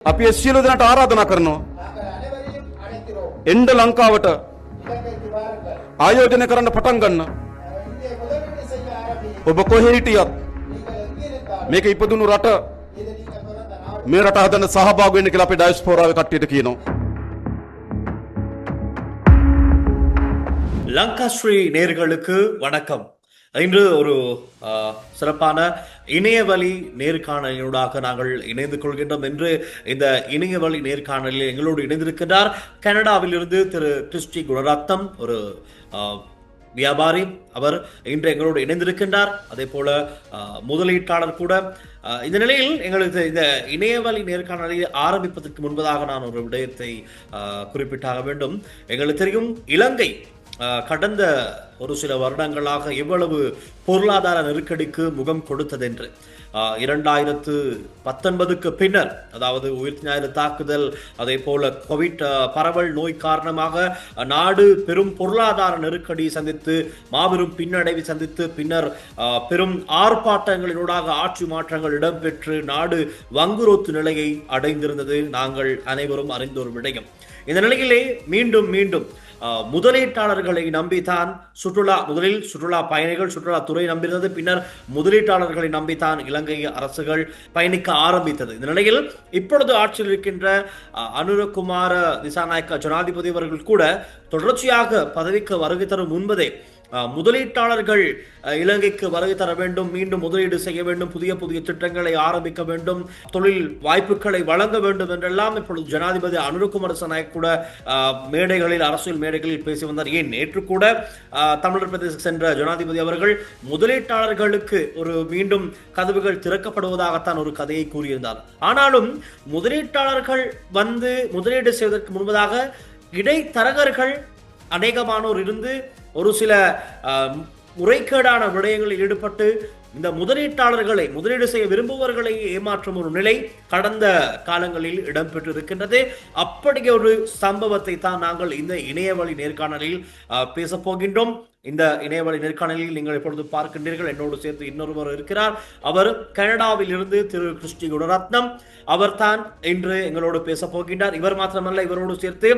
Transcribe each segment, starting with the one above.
අපි ඒ සියලු දෙනාට ආරාධනා කරනවා நாங்கள் அனைவரையும் அழைக்கிறோம் එන්ඩ ලංකාවට இலங்கைக்கு வாருங்கள் ආයෝජනය කරන්න පටන් ගන්න அஹ் இங்கே முதலீடு செய்ய ஆரம்பியுங்கள் ඔබ කොහේ හිටියත් நீங்கள் எங்கிருந்தாலும் මේක ඉපදුණු රට இது நீங்கள் பிறந்த நாடு මේ රට හදන්න සහභාගී වෙන්න කියලා අපේ ඩයස්පෝරාවේ කට්ටියට කියනවා லங்காஸ்ரீ நேர்களுக்கு வணக்கம் இன்று ஒரு சிறப்பான இணையவழி நேர்காணலினூடாக நாங்கள் இணைந்து கொள்கின்றோம். என்று இந்த இணையவழி நேர்காணலில் எங்களோடு இணைந்திருக்கின்றார் கனடாவிலிருந்து திரு கிறிஸ்டி குணரத்னம் ஒரு வியாபாரி. அவர் இன்று எங்களோடு இணைந்திருக்கின்றார். அதே போல முதலீட்டாளர் கூட. இந்த நிலையில் எங்களுக்கு இந்த இணையவழி நேர்காணலை ஆரம்பிப்பதற்கு முன்பதாக நான் ஒரு விடயத்தை குறிப்பிட்டாக வேண்டும். எங்களுக்கு தெரியும் இலங்கை கடந்த ஒரு சில வருடங்களாக எவ்வளவு பொருளாதார நெருக்கடிக்கு முகம் கொடுத்ததென்று. இரண்டாயிரத்து பத்தொன்பதுக்கு பின்னர் அதாவது உயிர் ஞாயிறு தாக்குதல் அதே போல கோவிட் பரவல் நோய் காரணமாக நாடு பெரும் பொருளாதார நெருக்கடி சந்தித்து மாபெரும் பின்னடைவை சந்தித்து பின்னர் பெரும் ஆர்ப்பாட்டங்களினூடாக ஆட்சி மாற்றங்கள் இடம்பெற்று நாடு வங்குரோத்து நிலையை அடைந்திருந்தது. நாங்கள் அனைவரும் அறிந்த ஒரு விடயம். இந்த நிலையிலே மீண்டும் மீண்டும் முதலீட்டாளர்களை நம்பித்தான் சுற்றுலா முதலில் சுற்றுலா பயணிகள் சுற்றுலா துறை நம்பியிருந்தது. பின்னர் முதலீட்டாளர்களை நம்பித்தான் இலங்கை அரசுகள் பயணிக்க ஆரம்பித்தது. இந்த நிலையில் இப்பொழுது ஆட்சியில் இருக்கின்ற அனுரகுமார திசாநாயக்க ஜனாதிபதி அவர்கள் கூட தொடர்ச்சியாக பதவிக்கு வருகை தரும் முன்பதே முதலீட்டாளர்கள் இலங்கைக்கு வருகை தர வேண்டும் மீண்டும் முதலீடு செய்ய வேண்டும் புதிய புதிய திட்டங்களை ஆரம்பிக்க வேண்டும் தொழில் வாய்ப்புகளை வழங்க வேண்டும் என்றெல்லாம் இப்பொழுது ஜனாதிபதி அனுரகுமார சனாயக் கூட மேடைகளில் அரசியல் மேடைகளில் பேசி வந்தார். ஏன்? நேற்று கூட தமிழர் பிரதேச சென்ற ஜனாதிபதி அவர்கள் முதலீட்டாளர்களுக்கு ஒரு மீண்டும் கதவுகள் திறக்கப்படுவதாகத்தான் ஒரு கதையை கூறியிருந்தார். ஆனாலும் முதலீட்டாளர்கள் வந்து முதலீடு செய்வதற்கு முன்பதாக இடைத்தரகர்கள் அநேகமானோர் இருந்து ஒரு சில முறைகேடான விடயங்களில் ஈடுபட்டு இந்த முதலீட்டாளர்களை முதலீடு செய்ய விரும்புபவர்களை ஏமாற்றும் ஒரு நிலை கடந்த காலங்களில் இடம்பெற்றிருக்கின்றது. அப்படிய அப்படி ஒரு சம்பவத்தை தான் நாங்கள் இந்த இணையவழி நேர்காணலில் ஆஹ், பேசப் போகின்றோம். இந்த இணையவழி நேர்காணலில் நீங்கள் இப்பொழுது பார்க்கின்றீர்கள் என்னோடு சேர்த்து இன்னொருவர் இருக்கிறார். அவர் கனடாவில் இருந்து திரு. கிறிஸ்டி குணரத்னம். அவர் தான் இன்று எங்களோடு பேச போகின்றார். இவர் மாத்திரமல்ல இவரோடு சேர்த்து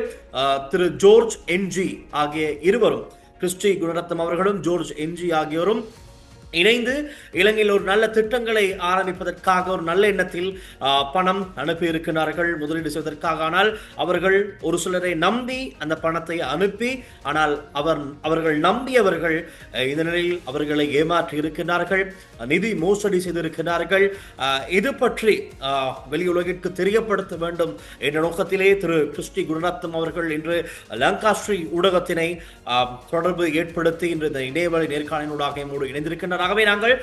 திரு. ஜோர்ஜ் என்ஜி ஆகிய இருவரும் கிறிஸ்டி குணரத்னம் அவர்களும் ஜோர்ஜ் எம்ஜி ஆகியோரும் இணைந்து இலங்கையில் ஒரு நல்ல திட்டங்களை ஆரம்பிப்பதற்காக ஒரு நல்ல எண்ணத்தில் பணம் அனுப்பி இருக்கிறார்கள் முதலீடு செய்வதற்காக. ஆனால் அவர்கள் ஒரு சிலரை நம்பி அந்த பணத்தை அனுப்பி ஆனால் அவர் அவர்கள் நம்பியவர்கள் இந்த நிலையில் அவர்களை ஏமாற்றி இருக்கிறார்கள் நிதி மோசடி செய்திருக்கிறார்கள் இது பற்றி வெளியுலகிற்கு தெரியப்படுத்த வேண்டும் என்ற நோக்கத்திலே திரு கிறிஸ்டி குருநாத்தம் அவர்கள் இன்று லங்காஸ்ரீ ஊடகத்தினை தொடர்பு ஏற்படுத்தி இன்று இந்த இணையவழி நேர்காணலினூடாக இணைந்திருக்கின்றனர் ஆகவே நாங்கள்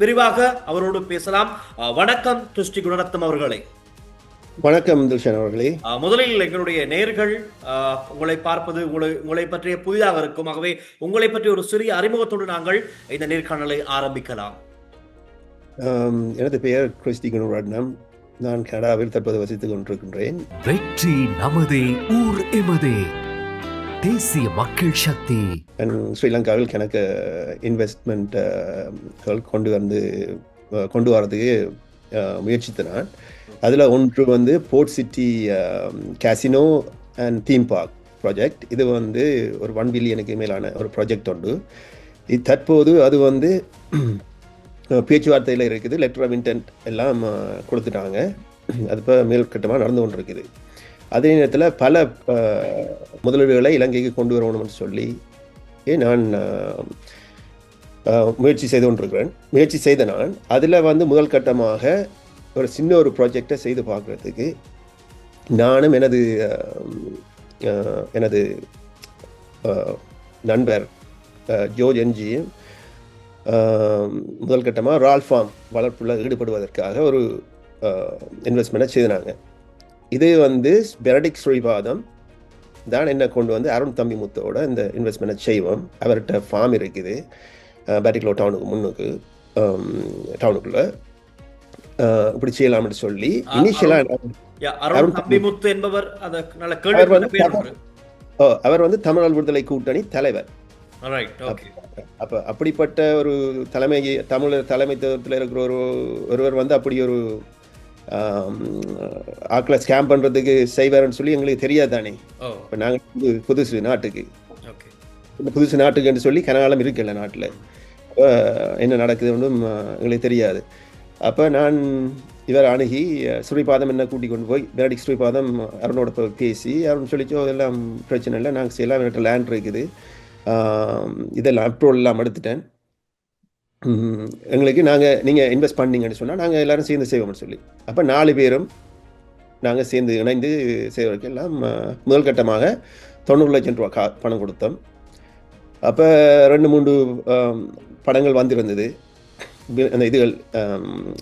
விரிவாக அவரோடு பேசலாம். வணக்கம் கிறிஸ்டி குணரத்னம் அவர்களே. வணக்கம் தில்ஷன் அவர்களே. முதலில் எங்களுடைய நேர்கள் உங்களை பார்ப்பது உங்களை உங்களை பற்றிய புதிதாக இருக்கும். ஆகவே உங்களை பற்றி ஒரு சிறிய அறிமுகத்தோடு நாங்கள் இந்த நேர்காணலை ஆரம்பிக்கலாம். எனது பெயர் கிறிஸ்டி குணரட்னம் நான் கனடாவில் தற்போது வசித்துக் கொண்டிருக்கின்றேன். வெற்றி நமதே ஊர் எமதே. தேசிய மக்கள் சக்தி. ஸ்ரீலங்காவில் எனக்கு இன்வெஸ்ட்மெண்ட் கொண்டு வந்து கொண்டு வரதுக்கு முயற்சித்தினான் அதில் ஒன்று வந்து port city casino and theme park project இது வந்து ஒரு ஒன் பில்லியனுக்கு மேலான ஒரு ப்ராஜெக்ட் உண்டு. இது தற்போது அது வந்து பேச்சுவார்த்தையில் இருக்குது. லெட்டர் ஆஃப் இன்டென்ட் எல்லாம் கொடுத்துட்டாங்க. அது இப்போ மேல்கட்டமாக நடந்து கொண்டு இருக்குது அதே நேரத்தில் பல முதலீடுகளை இலங்கைக்கு கொண்டு வரணும்னு சொல்லி ஏ நான் முயற்சி செய்து கொண்டிருக்கிறேன். முயற்சி செய்த நான். அதில் வந்து முதல் கட்டமாக ஒரு சின்ன ஒரு ப்ராஜெக்டை செய்து பார்க்குறதுக்கு நானும் எனது எனது நண்பர் அஹ், ஜோர்ஜ் என்ஜியும் முதல் கட்டமாக ரால் ஃபார்ம் வளர்ப்புல ஈடுபடுவதற்காக ஒரு இன்வெஸ்ட்மெண்ட்டை செய்தினாங்க இது வந்து பெரடிக் ஸ்ரீபாதம் தான் என்ன கொண்டு வந்து அருண் தம்பி முத்தோட இந்த இன்வெஸ்ட்மெண்ட்டை செய்வோம் அவர்கிட்ட ஃபார்ம் இருக்குது பேட்டிக்லோ டவுனுக்கு முன்னுக்கு டவுனுக்குள்ள இப்படி செய்யலாம்னு சொல்லி இனிஷியலாக அருண் தம்பிமுத்து என்பவர் அவர் வந்து பேர் ஒன்று. அவர் வந்து தமிழ் விடுதலை கூட்டணி தலைவர். அப்ப அப்படிப்பட்ட ஒரு தலைமை தமிழர் தலைமைத்துவத்தில் இருக்கிற ஒரு ஒருவர் வந்து அப்படி ஒரு ஆக்களை ஸ்கேம் பண்ணுறதுக்கு செய்வாருன்னு சொல்லி எங்களுக்கு தெரியாது தானே ஓ. இப்போ நாங்கள் புதுசு நாட்டுக்கு. புதுசு நாட்டுக்குன்னு சொல்லி கனகாலம் இருக்குல்ல நாட்டில். அப்போ என்ன நடக்குது ஒன்றும் எங்களுக்கு தெரியாது. அப்போ நான் இவர் அணுகி ஸ்ரீபாதம் என்ன கூட்டி கொண்டு போய் பேரடிக் ஸ்ரீபாதம் அருணோட போய் பேசி அருண் சொல்லிச்சோ அதெல்லாம் பிரச்சனை இல்லை. நாங்கள் செய்யலாம் என்கிட்ட லேண்ட் இருக்குது. இதெல்லாம் அப்ரூவல் எல்லாம் எடுத்துட்டேன். எங்களுக்கு நாங்கள் நீங்கள் இன்வெஸ்ட் பண்ணீங்கன்னு சொன்னால் நாங்கள் எல்லாரும் சேர்ந்து செய்வோம்னு சொல்லி. அப்போ நாலு பேரும் நாங்கள் சேர்ந்து இணைந்து செய்வதற்கு எல்லாம் முதல் கட்டமாக தொண்ணூறு லட்சம் ரூபா கா பணம் கொடுத்தோம். அப்போ ரெண்டு மூன்று படங்கள் வந்திருந்தது. அந்த இதுகள்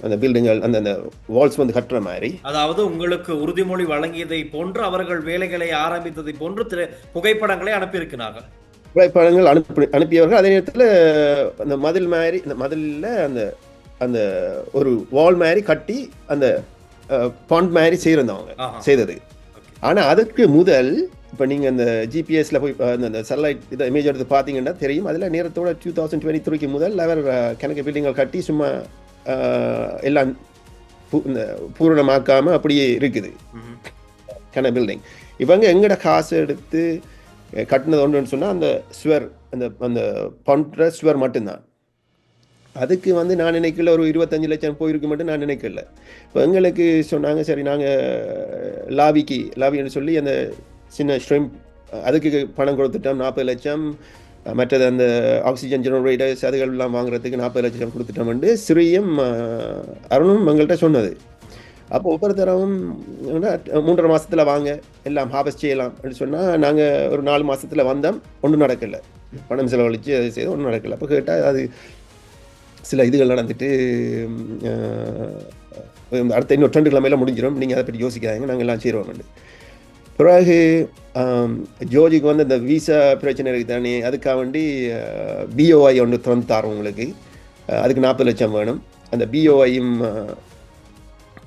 அந்த பில்டிங்கள் அந்த அந்த வால்ஸ் வந்து கட்டுற மாதிரி. அதாவது உங்களுக்கு உறுதிமொழி வழங்கியதை போன்று அவர்கள் வேலைகளை ஆரம்பித்ததை போன்று திரு புகைப்படங்களை அனுப்பியிருக்கிறார்கள். புகைப்படங்கள் அனுப்பி அனுப்பியவர்கள் அதே நேரத்தில் அந்த மதில் மாதிரி அந்த மதிலில் அந்த அந்த ஒரு வால் மாதிரி கட்டி அந்த பாண்ட் மாதிரி செய்திருந்தவங்க ஆஹா. செய்தது. ஆனால் அதுக்கு முதல் இப்போ நீங்கள் அந்த ஜிபிஎஸ்ல போய் அந்த செல்லைட் இதை இமேஜ் எடுத்து பார்த்தீங்கன்னா தெரியும் அதில் நேரத்தோட டூ தௌசண்ட் டுவெண்ட்டி த்ரீக்கு முதல் அவர் கணக்கு பில்டிங்கள் கட்டி சும்மா எல்லாம் இந்த பூரணமாக்காமல் அப்படியே இருக்குது. கன பில்டிங் இவங்க எங்கட காசு எடுத்து கட்டினது ஒன்றுன்னு சொன்னால் அந்த ஸ்வர் அந்த அந்த பண்ற ஸ்வர் மட்டும்தான். அதுக்கு வந்து நான் நினைக்கல ஒரு இருபத்தஞ்சு லட்சம் போயிருக்கு மட்டும் நான் நினைக்கல. இப்போ எங்களுக்கு சொன்னாங்க சரி நாங்கள் லாவிக்கு லாவின்னு சொல்லி அந்த சின்ன ஸ்ட்ரிம் அதுக்கு பணம் கொடுத்துட்டோம் நாற்பது லட்சம். மற்றது அந்த ஆக்சிஜன் ஜெனரேட்டர்ஸ் அதுகள்லாம் வாங்குறதுக்கு நாற்பது லட்சம் கொடுத்துட்டோம்னு சிறியும் அருணும் எங்கள்கிட்ட சொன்னது. அப்போ ஒவ்வொரு தரவும் மூன்றரை மாதத்தில் வாங்க எல்லாம் ஹார்வெஸ்ட் செய்யலாம் அப்படின்னு சொன்னால் நாங்கள் ஒரு நாலு மாதத்தில் வந்தோம் ஒன்றும் நடக்கலை. பணம் செலவழித்து அது செய்து ஒன்றும் நடக்கல. அப்போ கேட்டால் அது சில இதுகள் நடந்துட்டு அடுத்த இன்னொரு ரெண்டு கிழமையில முடிஞ்சிடும் நீங்கள் அதை பற்றி யோசிக்காதீங்க நாங்கள் எல்லாம் செய்கிறோம் பிறகு ஜோஜிக்கு வந்து இந்த விசா பிரச்சனை இருக்குது தானே அதுக்காக வேண்டி பிஓஐ ஒன்று திறந்து தரோம் உங்களுக்கு. அதுக்கு நாற்பது லட்சம் வேணும். அந்த பிஓஐயும்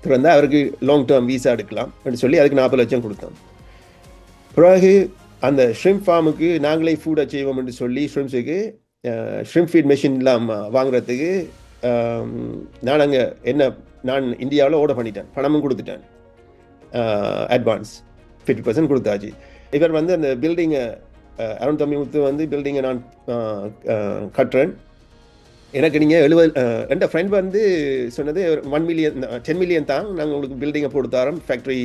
திறந்தா அவருக்கு லாங் டேர்ம் வீசா எடுக்கலாம் அப்படின்னு சொல்லி அதுக்கு நாற்பது லட்சம் கொடுத்தோம் பிறகு அந்த ஷ்ரிம்ப் ஃபார்முக்கு நாங்களே ஃபுட்டை செய்வோம் என்று சொல்லி ஷ்ரிம்ஸுக்கு ஷ்ரிம்ப் ஃபீட் மெஷின்லாம் வாங்குறதுக்கு நான் அங்கே என்ன நான் இந்தியாவில் ஓட பண்ணிட்டேன். பணமும் கொடுத்துட்டேன். அட்வான்ஸ் ஃபிஃப்டி பர்சன்ட் கொடுத்தாச்சு. இவர் வந்து அந்த பில்டிங்கை அருண் தம்பிமுத்து வந்து பில்டிங்கை நான் கட்டுறேன். எனக்கு நீங்கள் எழுபது என் ஃப்ரெண்ட் வந்து சொன்னது ஒன் மில்லியன் டென் மில்லியன் தான். நாங்கள் உங்களுக்கு பில்டிங்கை போட்டு தரோம் ஃபேக்ட்ரி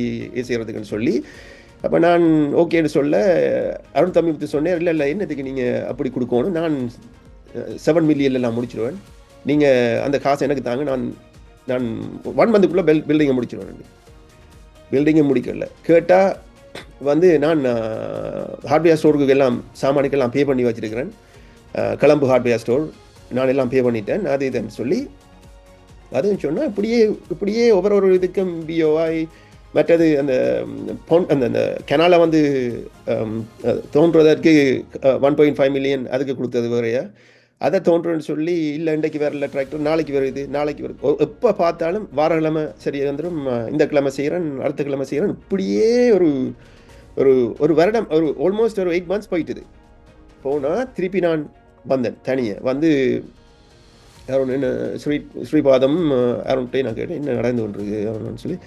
செய்கிறதுக்குன்னு சொல்லி. அப்போ நான் ஓகேன்னு சொல்ல அருண் தம்பி சொன்னேன் இல்லை இல்லை என்னத்துக்கு நீங்கள் அப்படி கொடுக்கணும்? நான் செவன் மில்லியனில் நான் முடிச்சிடுவேன் நீங்கள் அந்த காசை எனக்கு தாங்க நான் நான் ஒன் மந்த்துக்குள்ளே பில் பில்டிங்கை முடிச்சிடுவேன் பில்டிங்கை முடிக்கல. கேட்டால் வந்து நான் ஹார்ட்வேர் ஸ்டோருக்கு எல்லாம் சாமானுக்கெல்லாம் பே பண்ணி வச்சிருக்கிறேன். கிளம்பு ஹார்ட்வேர் ஸ்டோர் நான் எல்லாம் பே பண்ணிட்டேன் அது இதுன்னு சொல்லி அதுவும் சொன்னால் இப்படியே இப்படியே ஒவ்வொரு ஒரு இதுக்கும் பிஓஐ மற்றது அந்த பொன் அந்த அந்த கெனாலை வந்து தோன்றுவதற்கு ஒன் பாயிண்ட் ஃபைவ் மில்லியன் அதுக்கு கொடுத்தது வேறையா. அதை தோன்றுன்னு சொல்லி இல்லை இன்றைக்கு வரல டிராக்டர் நாளைக்கு வருது நாளைக்கு வருது எப்போ பார்த்தாலும் வாரக்கிழமை சரி வந்துடும் இந்த கிழமை செய்கிறேன் அடுத்த கிழமை செய்கிறேன் இப்படியே ஒரு ஒரு ஒரு வருடம் ஒரு ஆல்மோஸ்ட் ஒரு எயிட் மந்த்ஸ் போயிட்டுது. போனால் திருப்பி நான் வந்தேன் தனியே. வந்து அருண் என்ன ஸ்ரீ ஸ்ரீபாதம் அருண்கிட்டே நான் கேட்டேன் என்ன நடந்து கொண்டிருக்கு அருண்னு சொல்லி.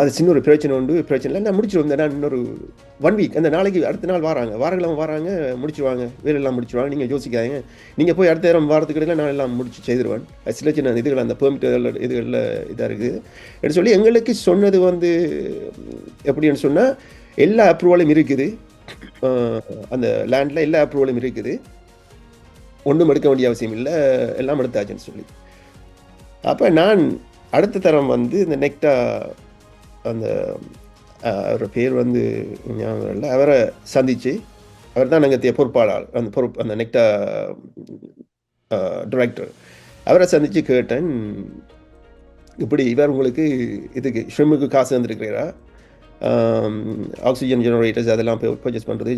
அது சின்ன ஒரு பிரச்சனை உண்டு பிரச்சனை இல்லை. நான் வந்தேன். நான் இன்னொரு ஒன் வீக் அந்த நாளைக்கு அடுத்த நாள் வராங்க. வாரங்களும் வராங்க முடிச்சிருவாங்க. வேலையெல்லாம் முடிச்சிருவாங்க. நீங்கள் யோசிக்காதீங்க. நீங்கள் போய் அடுத்த நேரம் வாரத்துக்கு இடையில நான் எல்லாம் முடிச்சு செய்திருவேன். சில சின்ன இதுகள் அந்த பெர்மிட் இதுகளில் இதாக இருக்குது. என்று சொல்லி எங்களுக்கு சொன்னது வந்து எப்படின்னு சொன்னால் எல்லா அப்ரூவலும் இருக்குது. அந்த லேண்டில் எல்லா அப்ரூவலும் இருக்குது. ஒன்றும் எடுக்க வேண்டிய அவசியம் இல்லை. எல்லாம் எடுத்தாச்சுன்னு சொல்லி. அப்போ நான் அடுத்த தரம் வந்து இந்த நெக்டா அந்த அவரோட பேர் வந்து ஞாபகம் இல்லை அவரை சந்தித்து அவர் தான் நாங்கள் பொறுப்பாளர் அந்த பொறுப்பு அந்த நெக்டா டிரெக்டர் அவரை சந்தித்து கேட்டேன் இப்படி இவர் உங்களுக்கு இதுக்கு ஷ்ரிம்முக்கு காசு வந்திருக்கிறீரா ஆக்சிஜன் ஜெனரேட்டர்ஸ் அதெல்லாம் பர்ச்சேஸ் பண்ணுறது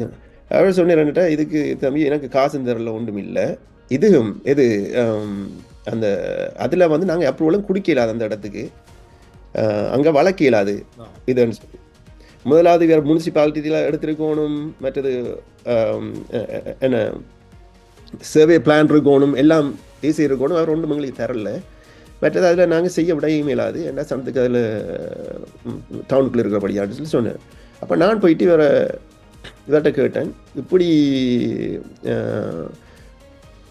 அவர் சொன்னேன்ட்டா இதுக்கு தம்பி எனக்கு காசு தரல ஒன்றும் இல்லை. இதுவும் இது ஆம், அந்த அதில் வந்து நாங்கள் அப்ரூவலும் குடிக்கலாது அந்த இடத்துக்கு. அங்கே வளர்க்க இயலாது. இதுன்னு சொல்லி. முதலாவது வேறு முனிசிபாலிட்டியில் எடுத்திருக்கணும் மற்றது என்ன சர்வே பிளான் இருக்கணும் எல்லாம் ஈஸி இருக்கணும். அவர் ஒன்றும் எங்களுக்கு தரல மற்றது அதில் நாங்கள் செய்ய விட இயலாது. ஏன்னா சனத்துக்கு அதில் டவுனுக்குள்ளே இருக்கிறபடியான்னு சொல்லி சொன்னேன். அப்போ நான் போயிட்டு இவரை இவர்கிட்ட கேட்டேன் இப்படி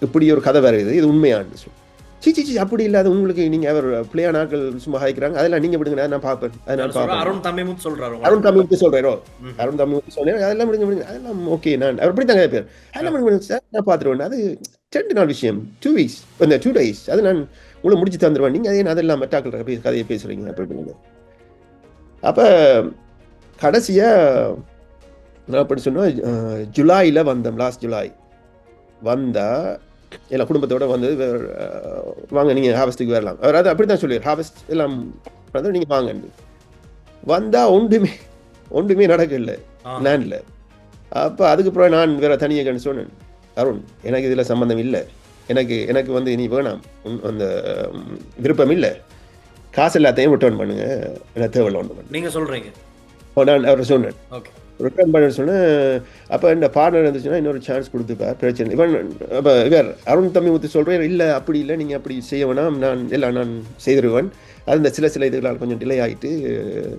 இப்படி ஒரு கதை வருது இது உண்மையான்னு சொல்லி. சி சி சி அப்படி இல்லை. அது உங்களுக்கு நீங்கள் அவர் பிள்ளையா நாட்கள் சும்மா ஹாய்க்கிறாங்க அதெல்லாம் நீங்கள் விடுங்க. நான் பார்ப்பேன். அதை நான் பார்ப்பேன். அருண் தம்பிமுத் சொல்றாரு அருண் தமிழுக்கு சொல்கிறோ அருண் தமிழுக்கு சொல்றேன் அதெல்லாம் முடிஞ்சு முடிஞ்சு அதெல்லாம் ஓகே நான் அவர் அப்படி தாங்க பேர் அதெல்லாம் முடிஞ்சு சார் நான் பார்த்துருவேன் அது ரெண்டு நாள் விஷயம். டூ வீக்ஸ் இந்த டூ டேஸ் அது நான் உங்களுக்கு முடிச்சு தந்துடுவேன் நீங்கள் அதே அதெல்லாம் மெட்டாக்கள் பேச கதையை பேசுகிறீங்க அப்படி இப்படின்னு அப்போ கடைசியாக நான் அப்படி சொன்னோம் ஜூலையில் வந்தோம் லாஸ்ட் ஜூலை. வந்தா எல்லாம் குடும்பத்தோட வந்து வாங்க நீங்கள் ஹார்வெஸ்ட்டுக்கு வரலாம். அவர் அது அப்படி தான் சொல்லுவார் ஹார்வெஸ்ட் எல்லாம் வந்து நீங்கள் வாங்கன்னு வந்தா ஒன்றுமே ஒன்றுமே நடக்கல. லேண்டில் அப்போ அதுக்கப்புறம் நான் வேற தனியாக சொன்னேன் அருண் எனக்கு இதில் சம்மந்தம் இல்லை. எனக்கு எனக்கு வந்து இனி வேணாம். அந்த விருப்பம் இல்லை காசு எல்லாத்தையும் ரிட்டர்ன் பண்ணுங்க. எனக்கு தேவையில்லை ஒன்று பண்ணு நீங்க சொல்றீங்க. அப்போ நான் அவர் சொன்னேன். ஓகே. ரிட்டர்ன் பண்ண சொன்னேன். அப்போ இந்த பார்ட்னர் இருந்துச்சுன்னா இன்னொரு சான்ஸ் கொடுத்துப்பார். பிரச்சனை இவன் அப்போ இவர் அருண் தம்பி முத்து சொல்கிறேன் இல்லை அப்படி இல்லை. நீங்கள் அப்படி செய்ய வேணாம். நான் எல்லாம் நான் செய்திருவேன். அது இந்த சில சில இதுகளால் கொஞ்சம் டிலே ஆகிட்டு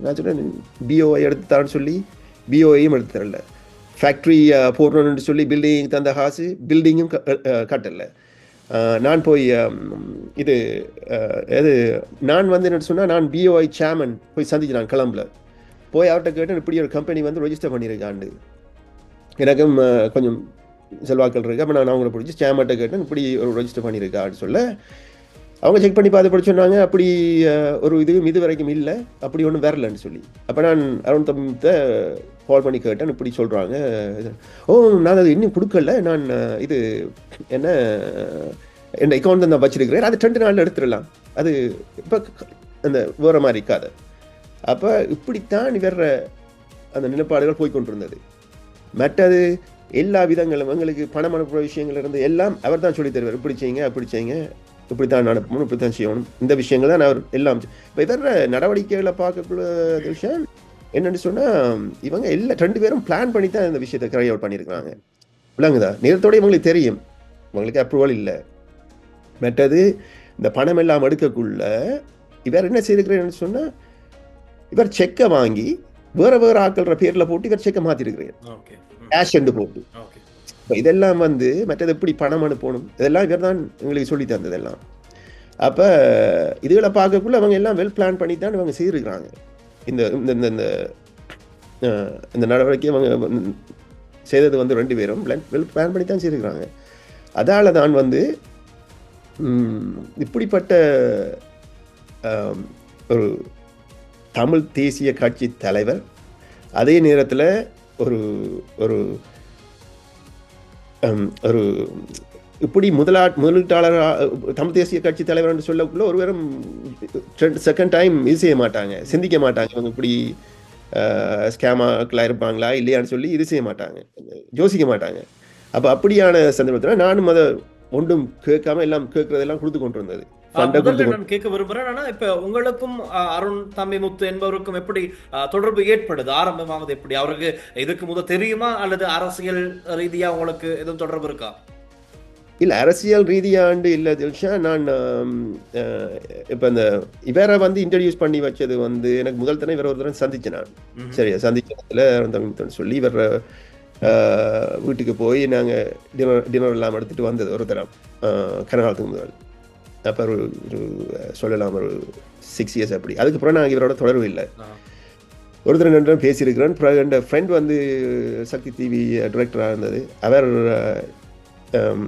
நான் சொன்னேன் பிஓஐ எடுத்து தரேன்னு சொல்லி பிஓஐயும் எடுத்து தரல. ஃபேக்ட்ரி போடணும்னு சொல்லி பில்டிங் தந்த காசு பில்டிங்கும் கட்டல. நான் போய் இது எது நான் வந்து என்ன சொன்னால் நான் பிஓஐ சேர்மன் போய் சந்திச்சு கிளம்புல. போய் அவர்கிட்ட கேட்டேன் இப்படி ஒரு கம்பெனி வந்து ரெஜிஸ்டர் பண்ணியிருக்காண்டு எனக்கும் கொஞ்சம் செல்வாக்கள் இருக்குது அப்போ நான் அவங்கள பிடிச்சி சேமர்கிட்ட கேட்டேன் இப்படி ஒரு ரெஜிஸ்டர் பண்ணியிருக்கான்னு சொல்ல. அவங்க செக் பண்ணி பார்த்து படி சொன்னாங்க அப்படி ஒரு இதுவும் இது வரைக்கும் இல்லை. அப்படி ஒன்றும் வரலன்னு சொல்லி. அப்போ நான் அருண் தம்பத்தை கால் பண்ணி கேட்டேன் இப்படி சொல்கிறாங்க ஓ நான் அது இன்னும் கொடுக்கல. நான் இது என்ன என் அக்கௌண்ட் தான் வச்சிருக்கிறேன். அது ரெண்டு நாளில் எடுத்துடலாம். அது இப்போ அந்த வேறு மாதிரி இருக்காது. அப்போ இப்படித்தான் இவர அந்த நிலப்பாடுகள் போய்கொண்டிருந்தது மற்றது எல்லா விதங்களும் எங்களுக்கு பணம் அனுப்புகிற விஷயங்கள் இருந்து எல்லாம் அவர் தான் சொல்லி தருவார். இப்படி செய்யுங்க அப்படி செய்யுங்க இப்படி தான் அனுப்பணும் இப்படி தான் செய்யணும். இந்த விஷயங்கள் தான் அவர் எல்லாம். இப்போ இதர நடவடிக்கைகளை பார்க்கக்குள்ள விஷயம் என்னன்னு சொன்னால் இவங்க எல்லா ரெண்டு பேரும் பிளான் பண்ணி தான் இந்த விஷயத்தை கரை அவுட் பண்ணியிருக்காங்க விளங்குதா? நேரத்தோட இவங்களுக்கு தெரியும். இவங்களுக்கு அப்ரூவல் இல்லை. மற்றது இந்த பணம் எல்லாம் எடுக்கக்குள்ள இவர் என்ன செய்திருக்கிறேன்னு சொன்னால் இவர் செக்கை வாங்கி வேற வேற ஆக்கள்ற பேர்ல போட்டு இவர் செக்கை மாத்திருக்கிறேன் ஓகே கேஷ் என்று போட்டு. இப்போ இதெல்லாம் வந்து மற்றது எப்படி பணம் அனுப்பணும்? இதெல்லாம் இவர் தான் எங்களுக்கு சொல்லி தந்ததெல்லாம் அப்போ இதுகளை பார்க்கக்குள்ள அவங்க எல்லாம் வெல் பிளான் பண்ணி தான் இவங்க செய்திருக்கிறாங்க. இந்த இந்த இந்த இந்த நடவடிக்கையை நடவடிக்கை அவங்க செய்தது வந்து ரெண்டு பேரும் வெல் பிளான் பண்ணி தான் செய்திருக்கிறாங்க. அதால தான் வந்து இப்படிப்பட்ட ஒரு தமிழ் தேசிய கட்சி தலைவர் அதே நேரத்தில் ஒரு ஒரு ஒரு இப்படி முதலா முதலீட்டாளர் தமிழ் தேசிய கட்சி தலைவர் என்று சொல்லக்குள்ள ஒருவரும் செகண்ட் டைம் இது செய்ய மாட்டாங்க சிந்திக்க மாட்டாங்க. இவங்க இப்படி ஸ்கேமாக்களாக இருப்பாங்களா இல்லையான்னு சொல்லி இது செய்ய மாட்டாங்க. யோசிக்க மாட்டாங்க. அப்போ அப்படியான சந்தர்ப்பத்தில் நானும் அதை ஒன்றும் கேட்காம எல்லாம் கேட்கறதெல்லாம் கொடுத்து கொண்டு வந்தது. நான் கேட்க விரும்புறேன். ஆனா இப்ப உங்களுக்கும் அருண் தம்பிமுத்து என்பவருக்கும் எப்படி தொடர்பு ஏற்படுது? ஆரம்பமாவது எப்படி? அவருக்கு இதுக்கு முத தெரியுமா? அல்லது அரசியல் ரீதியா உங்களுக்கு எதுவும் தொடர்பு இருக்கா? இல்லை அரசியல் ரீதியாண்டு இல்லை தில்ஷா நான் இப்போ இந்த இவரை வந்து இன்ட்ரடியூஸ் பண்ணி வச்சது வந்து எனக்கு முதல் தடவை இவரை ஒரு தடவை சந்திச்சேன் நான். சரியா? சந்திச்சதுல தமிழ்த்தன் சொல்லி இவர் வீட்டுக்கு போய் நாங்கள் டின்னர் டின்னர் எல்லாம் எடுத்துகிட்டு வந்தது ஒரு தரம் கனகாலத்துக்கு முதல். அப்போ ஒரு ஒரு சொல்லலாம் ஒரு சிக்ஸ் இயர்ஸ் அப்படி. அதுக்கப்புறம் நான் இவரோட தொடர்பு இல்லை. ஆ. ஒரு தடவை ரெண்டு பேசியிருக்கிறேன். அப்புறம் என் ஃப்ரெண்ட் வந்து சக்தி டிவி டிரெக்டராக இருந்தது. அவர் Um,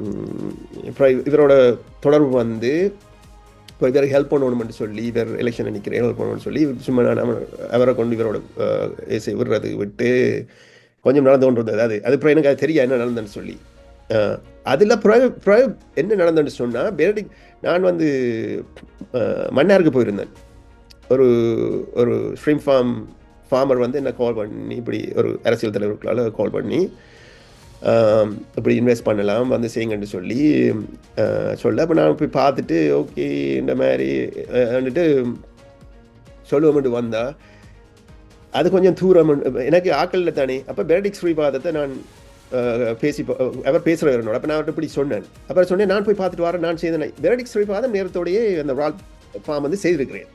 அப்புறம் இவரோட தொடர்பு வந்து இப்போ இவருக்கு ஹெல்ப் பண்ணணும்னு சொல்லி இவர் எலெக்ஷன் நிற்கிறேன் ஹெல்ப் பண்ணணும்னு சொல்லி சும்மா நான் அவரை- கொண்டு இவரோட ஏசை விடுறது விட்டு கொஞ்சம் நடந்து கொண்டு வந்தது அது அது அப்புறம் எனக்கு அது தெரியா என்ன நடந்தேன்னு சொல்லி. அதில் பிறகு பிறகு என்ன நடந்ததுன்னு சொன்னால் பேரடி நான் வந்து மன்னாருக்கு போயிருந்தேன். ஒரு ஒரு ஸ்ட்ரீம் ஃபார்ம் ஃபார்மர் வந்து என்ன கால் பண்ணி இப்படி ஒரு அரசியல் தலைவர்களால் கால் பண்ணி இப்படி இன்வெஸ்ட் பண்ணலாம் வந்து செய்யுங்கன்னு சொல்லி சொல்ல. அப்போ நான் போய் பார்த்துட்டு ஓகே இந்த மாதிரி வந்துட்டு சொல்லுவோம்ட்டு வந்தா அது கொஞ்சம் தூரம் எனக்கு ஆக்கல்ல தானே. அப்போ பெனடிக் ஸ்ரீபாதத்தை நான் பேசி அவர் பேசுகிறவர் என்னோட. அப்போ நான் அவர்கிட்ட இப்படி சொன்னேன். அப்புறம் சொன்னேன் நான் போய் பார்த்துட்டு வரேன் நான் செய்தேன். பெனடிக் ஸ்ரீபாதம் நேரத்தோடையே அந்த ரால் ஃபார்ம் வந்து செய்திருக்கிறேன்.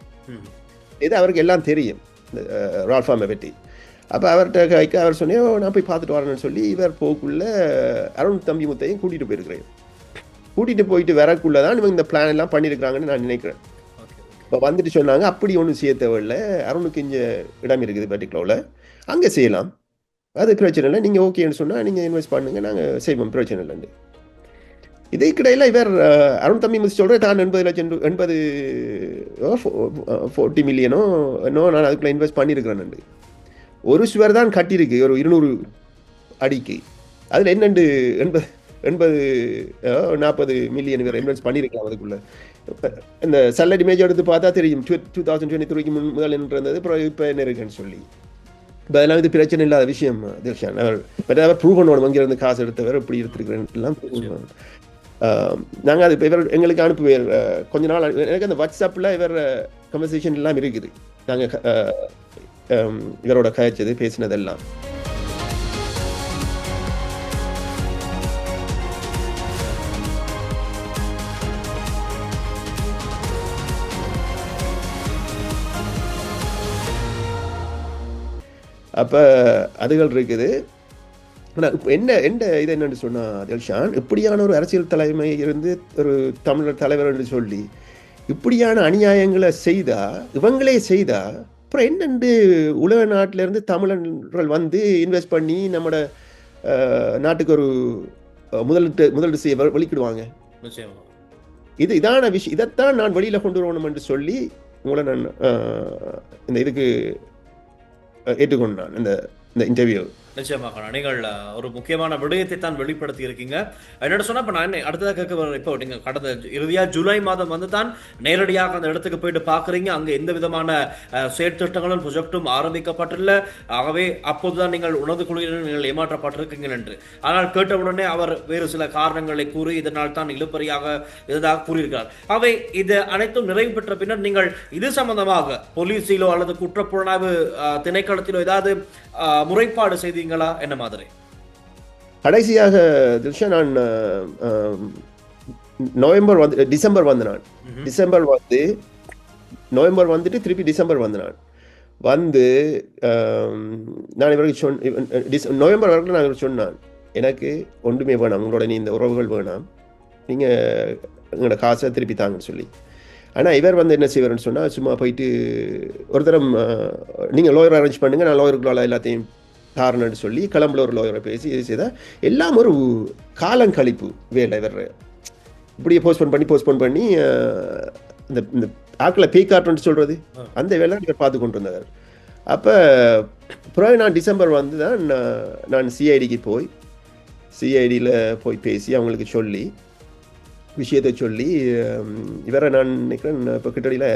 இது அவருக்கு எல்லாம் தெரியும் இந்த ரால் ஃபார்மை பற்றி. அப்போ அவர்கிட்ட கைக்கு அவர் சொன்னே "ஓ, நான் போய் பார்த்துட்டு வரேன்னு சொல்லி இவர் போக்குள்ள அருண் தம்பி முத்தையும் கூட்டிகிட்டு போயிருக்கிறேன் கூட்டிகிட்டு போயிட்டு வரக்குள்ள தான் இவங்க இந்த பிளான் எல்லாம் பண்ணியிருக்கிறாங்கன்னு நான் நினைக்கிறேன். இப்போ வந்துட்டு சொன்னாங்க அப்படி ஒன்றும் செய்ய தேவையில்ல. அருணுக்கு இங்கே இடம் இருக்குது பர்டிகுலரில் அங்கே செய்யலாம். அது பிரச்சனை இல்லை. நீங்கள் ஓகேன்னு சொன்னால் நீங்கள் இன்வெஸ்ட் பண்ணுங்க. நாங்கள் செய்வோம். பிரச்சனை இல்லைன்னு இதற்கிடையில் இவர் அஹ், அருண் தம்பி மிஸ் சொல்கிற தான் எண்பது லட்சம் எண்பது ஃபோர்ட்டி மில்லியனோ என்னோ நான் அதுக்குள்ளே இன்வெஸ்ட் பண்ணியிருக்கிறேன் ஒரு சுவர் தான் கட்டியிருக்கு ஒரு இருநூறு அடிக்கு. அதில் என்னண்டு எண்பது எண்பது நாற்பது மில்லியன் பேர் இன்வெஸ்ட் பண்ணியிருக்கலாம் அதுக்குள்ள. இந்த சல்லட் இமேஜ் எடுத்து பார்த்தா தெரியும் டூ டூ தௌசண்ட் டுவெண்ட்டி த்ரீக்கு முன் முதல் என்ன இருந்தது அப்புறம் இப்போ என்ன இருக்குன்னு சொல்லி. இப்போ அதெல்லாம் இது பிரச்சனை இல்லாத விஷயம் தில்ஷான் அவர் பட் அவர் ப்ரூவ் பண்ணுவோம் அங்கிருந்து காசு எடுத்தவர் இப்படி எடுத்துருக்கிறேன்லாம் நாங்கள் அது இப்போ இவர் எங்களுக்கு அனுப்புவார் கொஞ்ச நாள் எனக்கு அந்த வாட்ஸ்அப்பில் இவர் கன்வர்சேஷன் எல்லாம் இருக்குது. நாங்கள் Um, இவரோட கதைச்சது பேசினதெல்லாம். அப்போ அதுகள் இருக்குது. ஆனால் இப்போ என்ன என்ன இது என்னென்னு சொன்னால் தில்ஷான் இப்படியான ஒரு அரசியல் தலைமை இருந்து ஒரு தமிழர் தலைவர் என்று சொல்லி இப்படியான அநியாயங்களை செய்தால் இவங்களே செய்தால் அப்புறம் என்னண்டு உலக நாட்டில இருந்து தமிழர்கள் வந்து இன்வெஸ்ட் பண்ணி நம்மட அஹ், நாட்டுக்கு ஒரு முதலீட்டு முதலீடு செய்ய வெளிக்கிடுவாங்க இது இதான விஷயம் இதைத்தான் நான் வெளியில கொண்டு வரணும் என்று சொல்லி உங்களை நான் இந்த இதுக்கு ஏற்றுக்கொண்டேன் இந்த இந்த இன்டர்வியூ நிச்சயமாக. நீங்கள் ஒரு முக்கியமான விடயத்தை தான் வெளிப்படுத்தி இருக்கீங்க என்னோட சொன்னா இப்போ நான் அடுத்ததாக கேட்க வர இப்போ நீங்க கடந்த இறுதியா ஜூலை மாதம் வந்து தான் நேரடியாக அந்த இடத்துக்கு போயிட்டு பாக்குறீங்க அங்க எந்த விதமான செயற்திட்டங்களும் ப்ரொஜெக்டும் ஆரம்பிக்கப்பட்டில்ல ஆகவே அப்போதுதான் நீங்கள் உணர்ந்து கொள்கிறீர்கள் நீங்கள் ஏமாற்றப்பட்டிருக்கீங்க என்று. ஆனால் கேட்டவுடனே அவர் வேறு சில காரணங்களை கூறி இதனால் தான் இழுப்பறியாக இருந்ததாக கூறியிருக்கிறார். அவை இது அனைத்தும் நிறைவு பெற்ற பின்னர் நீங்கள் இது சம்பந்தமாக போலீஸிலோ அல்லது குற்றப்புலனாய்வு திணைக்களத்திலோ ஏதாவது முறைப்பாடு செய்து செய்தீங்களா என்ன மாதிரி? கடைசியாக தில்ஷா நான் நவம்பர் வந்து டிசம்பர் வந்து நான். டிசம்பர் வந்து நவம்பர் வந்துட்டு திருப்பி டிசம்பர் வந்து நான் வந்து நான் இவருக்கு சொன் நவம்பர் வரைக்கும் நான் இவருக்கு சொன்னான். எனக்கு ஒன்றுமே வேணாம். உங்களோட நீ இந்த உறவுகள் வேணாம். நீங்கள் எங்களோட காசை திருப்பி தாங்கன்னு சொல்லி. ஆனால் இவர் வந்து என்ன செய்வார்னு சொன்னால் சும்மா போயிட்டு ஒரு தரம் நீங்கள் லோயர் அரேஞ்ச் பண்ணுங்க நான் லோயருக்குள்ள எல்லாத்தையும் காரணம்னு சொல்லி கிளம்புல ஒரு லோயரை பேசி இது செய்தால் எல்லாம் ஒரு காலங்கழிப்பு வேலை இவர் இப்படியே போஸ்ட்போன் பண்ணி போஸ்ட்போன் பண்ணி இந்த இந்த ஆக்கில் பே காட்டுன்னு சொல்கிறது அந்த வேலை இவர் பார்த்து கொண்டு வந்தவர் அப்போ பிறகு நான் டிசம்பர் வந்து தான் நான் நான் சிஐடிக்கு போய் சிஐடியில் போய் பேசி அவங்களுக்கு சொல்லி விஷயத்தை சொல்லி இவரை நான் நினைக்கிறேன் இப்போ கிட்டடியில்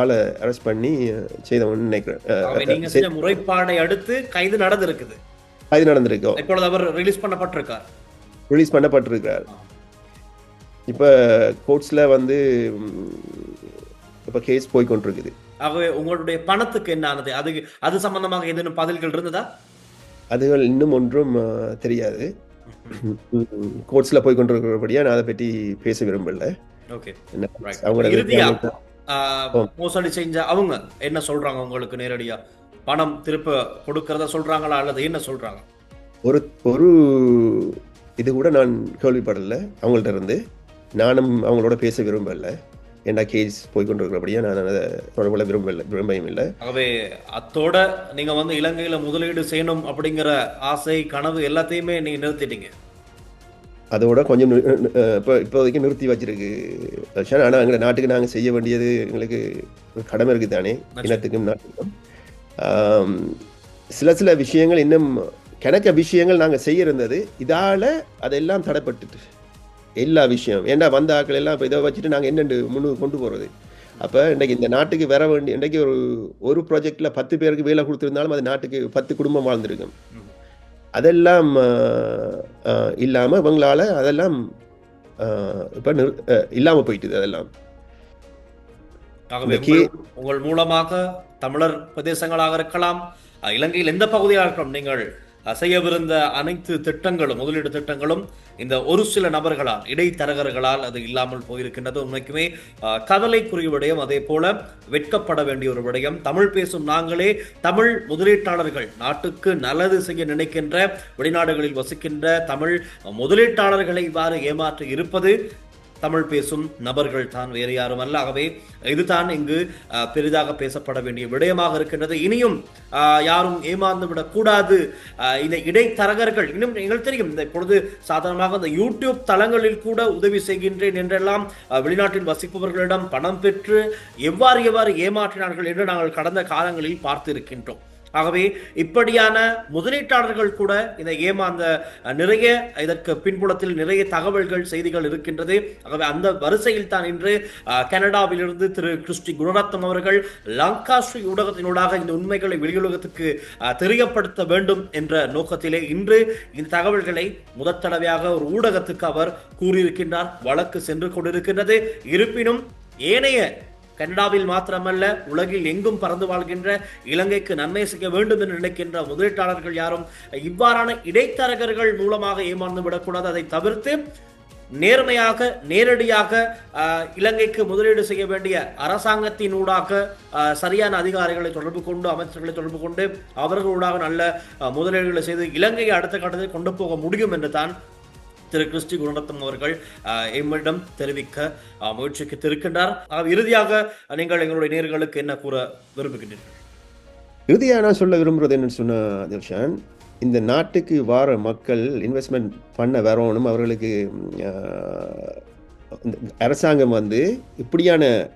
ஆளை அரெஸ்ட் பண்ணி செய்தவன் நினைக்கிறேன். முறைப்பாடை அடுத்து கைது நடந்திருக்குது. அது நடந்திருக்கோம் இப்பொழுது அவர் ரிலீஸ் பண்ணப்பட்டிருக்கார். ரிலீஸ் பண்ணப்பட்டிருக்கிறார் இப்போ கோர்ட்ஸில் வந்து இப்போ கேஸ் போய் கொண்டிருக்குது ஆகவே உங்களுடைய பணத்துக்கு என்ன ஆனது? அது அது சம்பந்தமாக ஏதேனும் பதில்கள் இருந்ததா? அதுகள் இன்னும் ஒன்றும் தெரியாது. கோர்ட்ஸில் போய் கொண்டிருக்கிறபடியா நான் அதை பற்றி பேச விரும்பல. அவங்க- மோசடி செஞ்ச அவங்க என்ன சொல்றாங்க உங்களுக்கு நேரடியா? பணம் திருப்ப கொடுக்கறத சொல்றாங்களா அல்லது என்ன சொல்றாங்க? ஒரு ஒரு இது கூட நான் கேள்விப்படல அவங்கள்ட்ட இருந்து. நானும் அவங்களோட பேச விரும்பல. ஏன்னா கேஸ் போய் கொண்டிருக்கிறபடியா நான் அதை தொடர்புல விரும்பல விரும்பவும் இல்லை. ஆகவே அத்தோட நீங்க வந்து இலங்கையில முதலீடு செய்யணும் அப்படிங்கிற ஆசை கனவு எல்லாத்தையுமே நீங்க நிறுத்திட்டீங்க. அதோட கொஞ்சம் இப்போ இப்போதைக்கு நிறுத்தி வச்சிருக்கு. ஆனால் எங்கள் நாட்டுக்கு நாங்கள் செய்ய வேண்டியது எங்களுக்கு கடமை இருக்குது தானே? இனத்துக்கும் நாட்டுக்கும். சில சில விஷயங்கள் இன்னும் கிணக்க விஷயங்கள் நாங்கள் செய்ய இருந்தது. இதால் அதெல்லாம் தடைப்பட்டுட்டு. எல்லா விஷயம். ஏன்டா வந்த ஆட்கள் எல்லாம் இப்போ இதை வச்சுட்டு நாங்கள் என்னென்று முன்னுக்கு கொண்டு போகிறது அப்போ இன்றைக்கு இந்த நாட்டுக்கு வர வேண்டிய இன்றைக்கு ஒரு ஒரு ப்ராஜெக்டில் பத்து பேருக்கு வேலை கொடுத்துருந்தாலும் அது நாட்டுக்கு பத்து குடும்பம் வாழ்ந்திருக்கும். அதெல்லாம் இல்லாமல் இவங்களால அதெல்லாம் இப்போ நிறு இல்லாமல் போயிட்டுது அதெல்லாம். உங்கள்- மூலமாக தமிழர் பிரதேசங்களாக இருக்கலாம் இலங்கையில் எந்த பகுதியாக இருக்கலாம் நீங்கள் செய்யவிருந்த அனைத்து திட்டங்களும் முதலீடு திட்டங்களும் இந்த ஒரு சில நபர்களால் இடைத்தரகர்களால் அது இல்லாமல் போயிருக்கின்றது. உண்மைக்குமே கவலைக்குரிய விடயம் அதே போல வெட்கப்பட வேண்டிய ஒரு விடயம். தமிழ் பேசும் நாங்களே தமிழ் முதலீட்டாளர்கள் நாட்டுக்கு நல்லது செய்ய நினைக்கின்ற வெளிநாடுகளில் வசிக்கின்ற தமிழ் முதலீட்டாளர்களை இவ்வாறு ஏமாற்றி இருப்பது தமிழ் பேசும் நபர்கள் தான் வேறு யாரும் அல்ல. ஆகவே இதுதான் இங்கு பெரிதாக பேசப்பட வேண்டிய விடயமாக இருக்கின்றது. இனியும் யாரும் ஏமாந்து விடக்கூடாது. இந்த இடைத்தரகர்கள் இன்னும் எங்களுக்கு தெரியும் இந்த இப்பொழுது சாதாரணமாக இந்த யூடியூப் தளங்களில் கூட உதவி செய்கின்றேன் என்றெல்லாம் வெளிநாட்டில் வசிப்பவர்களிடம் பணம் பெற்று எவ்வாறு எவ்வாறு ஏமாற்றினார்கள் என்று நாங்கள் கடந்த காலங்களில் பார்த்து இருக்கின்றோம் ஆகவே இப்படியான முதலீட்டாளர்கள் கூட இதை ஏமாந்த நிறைய இதற்கு பின்புலத்தில் நிறைய தகவல்கள் செய்திகள் இருக்கின்றது. ஆகவே அந்த வரிசையில் தான் இன்று கனடாவிலிருந்து திரு கிறிஸ்டி குணரத்னம் அவர்கள் லங்காஸ்ரீ ஊடகத்தினூடாக இந்த உண்மைகளை வெளியுலகத்துக்கு தெரியப்படுத்த வேண்டும் என்ற நோக்கத்திலே இன்று இந்த தகவல்களை முதற் தடவையாக ஒரு ஊடகத்துக்கு அவர் கூறியிருக்கின்றார். வழக்கு சென்று கொண்டிருக்கின்றது. இருப்பினும் ஏனைய கனடாவில் மாத்திரமல்ல உலகில் எங்கும் பறந்து வாழ்கின்ற இலங்கைக்கு நன்மை செய்ய வேண்டும் என்று நினைக்கின்ற முதலீட்டாளர்கள் யாரும் இவ்வாறான இடைத்தரகர்கள் மூலமாக ஏமாந்து விடக்கூடாது. அதை தவிர்த்து நேர்மையாக நேரடியாக ஆஹ், இலங்கைக்கு முதலீடு செய்ய வேண்டிய அரசாங்கத்தினூடாக சரியான அதிகாரிகளை தொடர்பு கொண்டு அமைச்சர்களை தொடர்பு கொண்டு அவர்களூடாக நல்ல முதலீடுகளை செய்து இலங்கையை அடுத்த கட்டத்தில் கொண்டு போக முடியும் என்று தான் திரு கிறிஸ்டி குணரத்னம் அவர்கள் எம்மிடம் தெரிவிக்க முயற்சித்திருக்கின்றார் இறுதியாக நீங்கள் எங்களுடைய நேர்களுக்கு என்ன கூற விரும்புகின்றீர்கள்? இறுதியாக நான் சொல்ல விரும்புகிறது என்னன்னு சொன்ன தில்ஷான் இந்த நாட்டுக்கு வார மக்கள் இன்வெஸ்ட்மெண்ட் பண்ண வரணும் அவர்களுக்கு இந்த அரசாங்கம் வந்து இப்படியான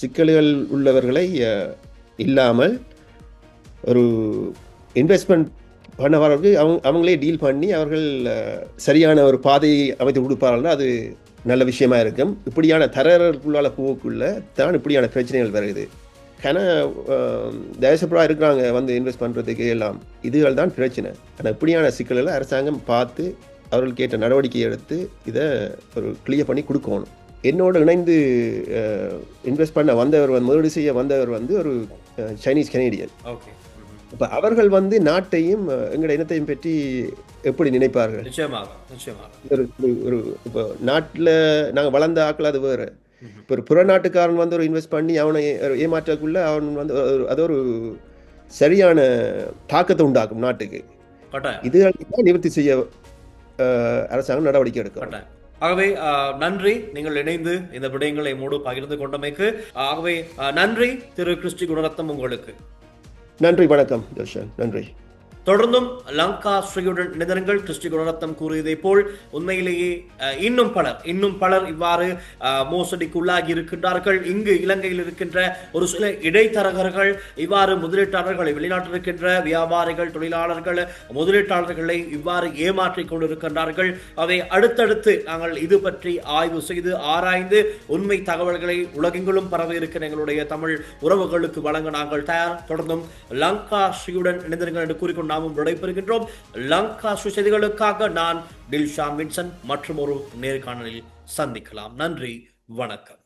சிக்கல்கள் உள்ளவர்களை இல்லாமல் ஒரு இன்வெஸ்ட்மெண்ட் பண்ண வரவருக்கு அவங்க அவங்களே டீல் பண்ணி அவர்கள் சரியான ஒரு பாதையை அமைத்து கொடுப்பார்கள்னா அது நல்ல விஷயமா இருக்கும். இப்படியான தரர்களுக்குள்ளால போக்குள்ள தான் இப்படியான பிரச்சனைகள் வருது. ஏன்னா தேசப்படாக இருக்கிறாங்க வந்து இன்வெஸ்ட் பண்ணுறதுக்கு எல்லாம். இதுகள் தான் பிரச்சனை. ஆனால் இப்படியான சிக்கல்களை அரசாங்கம் பார்த்து அவர்கள் கேட்ட நடவடிக்கை எடுத்து இதை ஒரு கிளியர் பண்ணி கொடுக்கணும். என்னோட இணைந்து இன்வெஸ்ட் பண்ண வந்தவர் வந்து முதலீடு செய்ய வந்தவர் வந்து ஒரு சைனீஸ் கெனேடியன் ஓகே இப்போ அவர்கள் வந்து நாட்டையும் எங்களோட இனத்தையும் பற்றி எப்படி நினைப்பார்கள்? நிச்சயமாக நிச்சயமாக. ஒரு இப்போ நாட்டில் நாங்கள் வளர்ந்த ஆக்கள் அது வேறு. இப்போ ஒரு புற நாட்டுக்காரன் வந்து ஒரு இன்வெஸ்ட் பண்ணி அவனை ஏமாற்றக்குள்ள அவன் வந்து அது ஒரு சரியான தாக்கத்தை உண்டாக்கும் நாட்டுக்கு. கட்டாயம். இது தான் நிவர்த்தி செய்ய அரசாங்கம் நடவடிக்கை எடுக்கும். ஆகவே நன்றி. நீங்கள் இணைந்து இந்த விடயங்களை மூடு பகிர்ந்து கொண்டமைக்கு ஆகவே நன்றி. திரு கிறிஸ்டி குணரத்னம் உங்களுக்கு. நன்றி வணக்கம் தர்ஷன். நன்றி. தொடர்ந்தும் லங்கா ஸ்ரீயுடன் இணைந்தனங்கள் கிறிஸ்டி குணரத்னம் கூறியதை போல் உண்மையிலேயே இன்னும் பலர் இன்னும் பலர் இவ்வாறு மோசடிக்கு உள்ளாகி இருக்கின்றார்கள். இங்கு இலங்கையில் இருக்கின்ற ஒரு சில இடைத்தரகர்கள் இவ்வாறு முதலீட்டாளர்களை வெளிநாட்டில் இருக்கின்ற வியாபாரிகள் தொழிலாளர்கள் முதலீட்டாளர்களை இவ்வாறு ஏமாற்றிக் கொண்டிருக்கின்றார்கள். அவை அடுத்தடுத்து நாங்கள் இது பற்றி ஆய்வு செய்து ஆராய்ந்து உண்மை தகவல்களை உலகெங்கிலும் பரவ இருக்கிற எங்களுடைய தமிழ் உறவுகளுக்கு வழங்க நாங்கள் தயார். தொடர்ந்தும் லங்கா ஸ்ரீயுடன் இணைந்திருங்கள் என்று கூறிக்கொண்டு நாமும் விடைபெறுகின்றோம். லங்கா ஸ்ரீ செய்திகளுக்காக நான் டில்ஷா வின்சன் மற்றும் ஒரு நேர்காணலில் சந்திக்கலாம். நன்றி வணக்கம்.